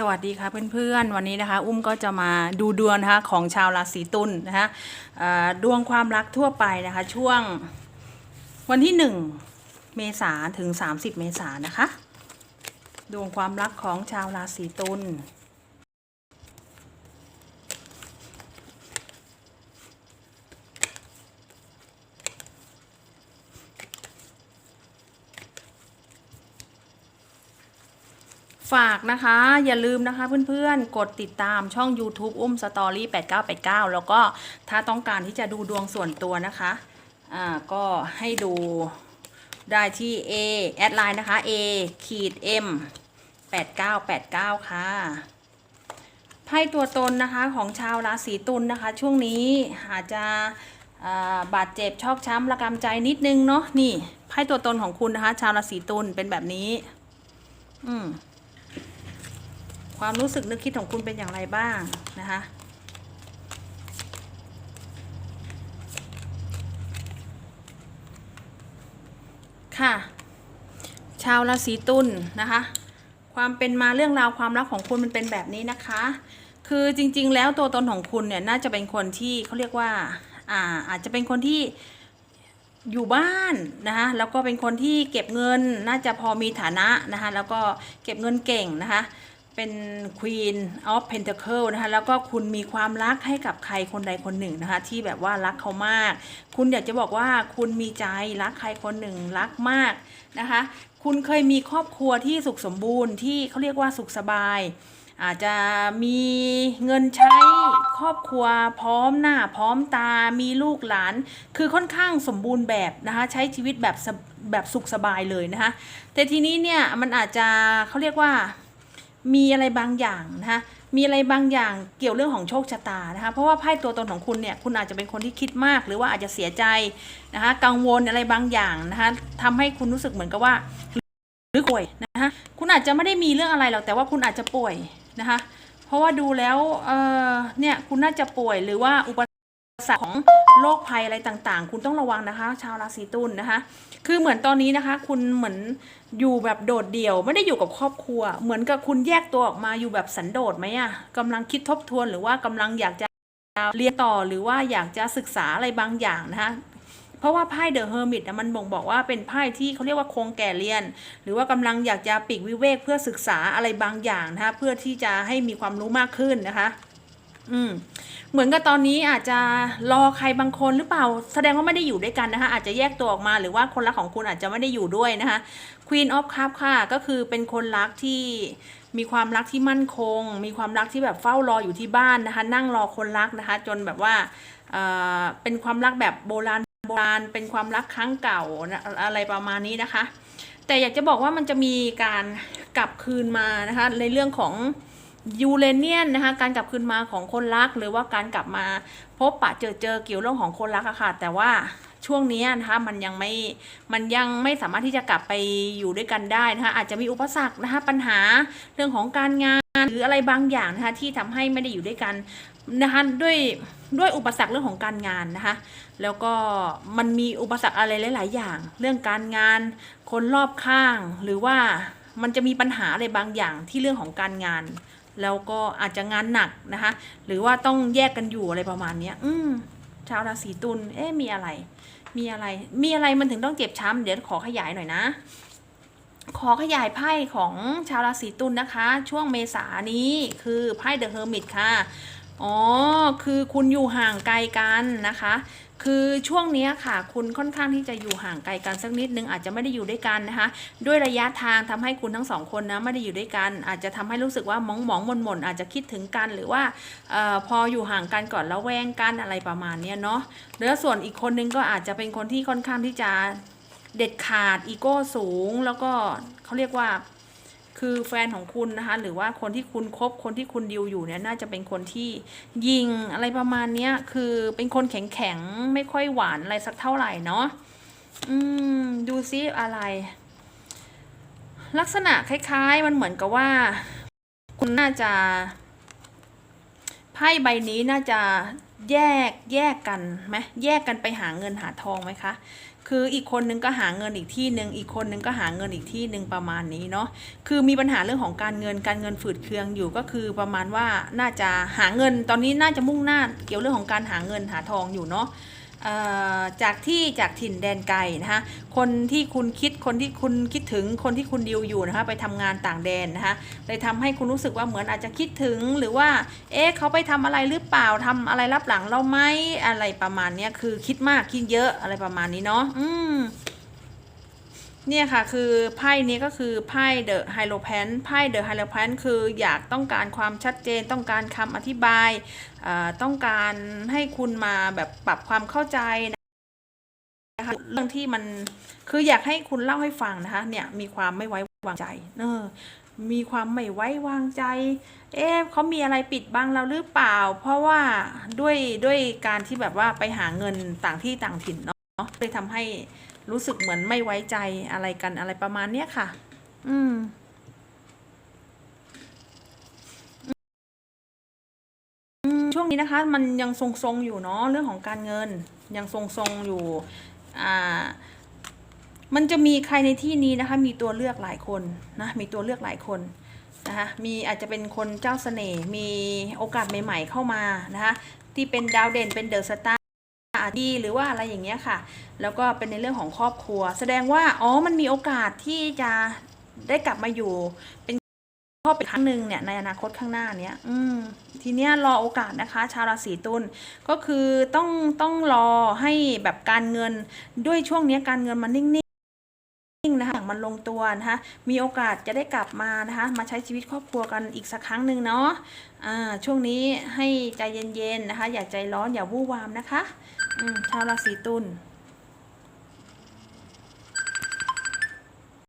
สวัสดีค่ะเพื่อนๆ วันนี้นะคะ อุ้มก็จะมาดูดวงนะคะของชาวราศีตุลนะคะดวงความรักทั่วไปนะคะ ช่วงวันที่ 1 เมษาถึง 30 เมษายนนะคะ ดวงความรักของชาวราศีตุล ฝากนะคะ อย่าลืมนะคะเพื่อนๆ กดติดตามช่อง YouTube อุ้มสตอรี่8989 แล้วก็ถ้าต้องการที่จะดูดวงส่วนตัวนะคะอ่าก็ให้ดูได้ที่ A แอดไลน์นะคะ A ขีด M 8989 ค่ะไพ่ตัวตนนะคะของชาวราศีตุลนะคะ ช่วงนี้อาจจะบาดเจ็บชอกช้ำระกำใจนิดนึงเนาะนี่ไพ่ตัวตนของคุณนะคะ ชาวราศีตุลเป็นแบบนี้ อืม ความรู้สึกนึกคิดของคุณเป็นอย่างไรบ้างนะคะค่ะ ชาวราศีตุลนะคะ ความเป็นมาเรื่องราวความรักของคุณมันเป็นแบบนี้นะคะ คือจริง ๆ แล้วตัวตนของคุณเนี่ยน่าจะเป็นคนที่เขาเรียกว่าอ่าอาจจะเป็นคนที่อยู่บ้านนะคะแล้วก็เป็นคนที่เก็บเงินน่าจะพอมีฐานะนะคะแล้วก็เก็บเงินเก่งนะคะ เป็น Queen of Pentacle นะคะ แล้วก็คุณมีความรักให้กับใครคนใดคนหนึ่งนะคะ ที่แบบว่ารักเขามาก คุณอยากจะบอกว่าคุณมีใจรักใครคนหนึ่งรักมากนะคะ คุณเคยมีครอบครัวที่สุขสมบูรณ์ที่เขาเรียกว่าสุขสบาย อาจจะมีเงินใช้ครอบครัวพร้อมหน้าพร้อมตา มีลูกหลาน คือค่อนข้างสมบูรณ์แบบนะคะ ใช้ชีวิตแบบสบแบบสุขสบายเลยนะคะ แต่ทีนี้เนี่ยมันอาจจะเขาเรียกว่า มีอะไรบางอย่างนะคะมีอะไรบางอย่างเกี่ยวเรื่องของโชคชะตานะคะเพราะว่าไพ่ตัวตนของคุณเนี่ยคุณอาจจะเป็นคนที่คิดมากหรือว่าอาจจะเสียใจนะคะกังวลอะไรบางอย่างนะคะทำให้คุณรู้สึกเหมือนกับว่าหรือป่วยนะคะคุณอาจจะไม่ได้มีเรื่องอะไรหรอกแต่ว่าคุณอาจจะป่วยนะคะเพราะว่าดูแล้วเออเนี่ยคุณน่าจะป่วยหรือว่าอุป สรรคของโรคภัยอะไรต่างๆ คุณต้องระวังนะคะ ชาวราศีตุลนะคะ คือเหมือนตอนนี้นะคะ คุณเหมือนอยู่แบบโดดเดี่ยว ไม่ได้อยู่กับครอบครัว เหมือนกับคุณแยกตัวออกมาอยู่แบบสันโดษไหมอะกำลังคิดทบทวนหรือว่ากำลังอยากจะเรียนต่อหรือว่าอยากจะศึกษาอะไรบางอย่างนะคะเพราะว่าไพ่เดอะเฮอร์มิตมันบ่งบอกว่าเป็นไพ่ที่เขาเรียกว่าคงแก่เรียน หรือว่ากำลังอยากจะปีกวิเวกเพื่อศึกษาอะไรบางอย่างนะคะเพื่อที่จะให้มีความรู้มากขึ้นนะคะ อืมเหมือนกับตอนนี้อาจจะรอใครบางคนหรือเปล่า แสดงว่าไม่ได้อยู่ด้วยกันนะคะอาจจะแยกตัวออกมาหรือว่าคนรักของคุณอาจจะไม่ได้อยู่ด้วยนะคะ Queen of Cup ค่ะก็คือเป็นคนรักที่มีความรักที่มั่นคง มีความรักที่แบบเฝ้ารออยู่ที่บ้านนะคะ นั่งรอคนรักนะคะ จนแบบว่าเอ่อเป็นความรักแบบโบราณโบราณเป็นความรักครั้งเก่าอะไรประมาณนี้นะคะ แต่อยากจะบอกว่ามันจะมีการกลับคืนมานะคะในเรื่องของ ยูเรเนียนนะคะการกลับคืนมาของคนรัก หรือว่าการกลับมาพบปะเจอเจอเกี่ยวเรื่องของคนรักอะค่ะ แต่ว่าช่วงนี้นะคะมันยังไม่มันยังไม่สามารถที่จะกลับไปอยู่ด้วยกันได้นะคะอาจจะมีอุปสรรคนะคะปัญหาเรื่องของการงานหรืออะไรบางอย่างนะคะที่ทำให้ไม่ได้อยู่ด้วยกันนะคะด้วยด้วยอุปสรรคเรื่องของการงานนะคะแล้วก็มันมีอุปสรรคอะไรหลาย ๆ อย่าง เรื่องการงาน คนรอบข้างหรือว่ามันจะมีปัญหาอะไรบางอย่างที่เรื่องของการงาน แล้วก็อาจจะงานหนักนะคะ หรือว่าต้องแยกกันอยู่อะไรประมาณเนี้ย อืมชาวราศีตุลเอ๊ะมีอะไร มีอะไร มีอะไรมันถึงต้องเจ็บช้ำเดี๋ยวขอขยายหน่อยนะ ขอขยายไพ่ของชาวราศีตุลนะคะ ช่วงเมษานี้คือไพ่เดอะเฮอร์มิตค่ะ อ๋อ คือคุณอยู่ห่างไกลกันนะคะ คือช่วงเนี้ยค่ะ คุณค่อนข้างที่จะอยู่ห่างไกลกันสักนิดนึงอาจจะไม่ได้อยู่ด้วยกันนะคะ ด้วยระยะทางทำให้คุณทั้งสองคนนะไม่ได้อยู่ด้วยกัน อาจจะทำให้รู้สึกว่ามองมองมนมนอาจจะคิดถึงกันหรือว่าออพออยู่ห่างกันก่อนแล้วแวงกันอะไรประมาณนี้เนาะแล้วส่วนอีกคนนึงก็อาจจะเป็นคนที่ค่อนข้างที่จะเด็ดขาดอีโก้สูง แล้วก็เขาเรียกว่า คือแฟนของคุณนะคะหรือว่าคนที่คุณคบคนที่คุณดิวอยู่เนี่ยน่าจะเป็นคนที่ยิงอะไรประมาณเนี้ยคือเป็นคนแข็งแข็งไม่ค่อยหวานอะไรสักเท่าไหร่เนาะอืมดูซิอะไร ลักษณะคล้าย ๆ มันเหมือนกับว่า คุณน่าจะไพ่ใบนี้น่าจะแยกแยกกันไหมแยกกันไปหาเงินหาทองไหมคะ คืออีกคนนึงก็หาเงินอีกที่หนึ่งอีกคนนึงก็หาเงินอีกที่หนึ่งประมาณนี้เนาะคือมีปัญหาเรื่องของการเงินการเงินฝืดเคืองอยู่ก็คือประมาณว่าน่าจะหาเงินตอนนี้น่าจะมุ่งหน้าเกี่ยวเรื่องของการหาเงินหาทองอยู่เนาะ จากที่จากถิ่นแดนไกลนะคะคนที่คุณคิดคนที่คุณคิดถึงคนที่คุณดิวอยู่นะคะไปทำงานต่างแดนนะคะเลยทำให้คุณรู้สึกว่าเหมือนอาจจะคิดถึงหรือว่าเอ๊ะเขาไปทำอะไรหรือเปล่าทำอะไรรับหลังเราไหมอะไรประมาณเนี้ยคือคิดมากคิดเยอะอะไรประมาณนี้เนาะอืม เนี่ยค่ะคือไพ่นี้ก็คือไพ่เดอะไฮโลแพนไพ่เดอะไฮโลแพนคืออยากต้องการความชัดเจน ต้องการคำอธิบายต้องการให้คุณมาแบบปรับความเข้าใจนะคะเรื่องที่มันคืออยากให้คุณเล่าให้ฟังนะคะเนี่ยมีความไม่ไว้วางใจเออมีความไม่ไว้วางใจ เอ๊ะเขามีอะไรปิดบังเราหรือเปล่า เพราะว่าด้วยด้วยการที่แบบว่าไปหาเงินต่างที่ต่างถิ่นเนาะเลยทำให้ รู้สึกเหมือนไม่ไว้ใจอะไรกันอะไรประมาณเนี้ยค่ะอืมอืมช่วงนี้นะคะ มันยังทรงๆอยู่เนาะเรื่องของการเงิน ยังทรงๆอยู่ อ่า มันจะมีใครในที่นี้นะคะ มีตัวเลือกหลายคนนะ มีตัวเลือกหลายคนนะคะมีอาจจะเป็นคนเจ้าเสน่ห์มีโอกาสใหม่ ๆ เข้ามานะคะที่เป็นดาวเด่นเป็นเดอะสตาร์ ดีหรือว่าอะไรอย่างเงี้ยค่ะ แล้วก็เป็นในเรื่องของครอบครัว แสดงว่าอ๋อมันมีโอกาสที่จะได้กลับมาอยู่ เป็นครอบครัวครั้งหนึ่งเนี่ยในอนาคตข้างหน้าเนี้ยอืมทีเนี้ยรอโอกาสนะคะ ชาวราศีตุลก็คือต้องต้องรอให้แบบการเงินด้วยช่วงเนี้ยการเงินมันนิ่งๆนะคะอย่าง มันลงตัวนะคะมีโอกาสจะได้กลับมานะคะมาใช้ชีวิตครอบครัวกันอีกสักครั้งหนึ่งเนาะอ่าช่วงนี้ให้ใจเย็นๆนะคะ อย่าใจร้อนอย่าวู่วามนะคะอืมชาวราศีตุล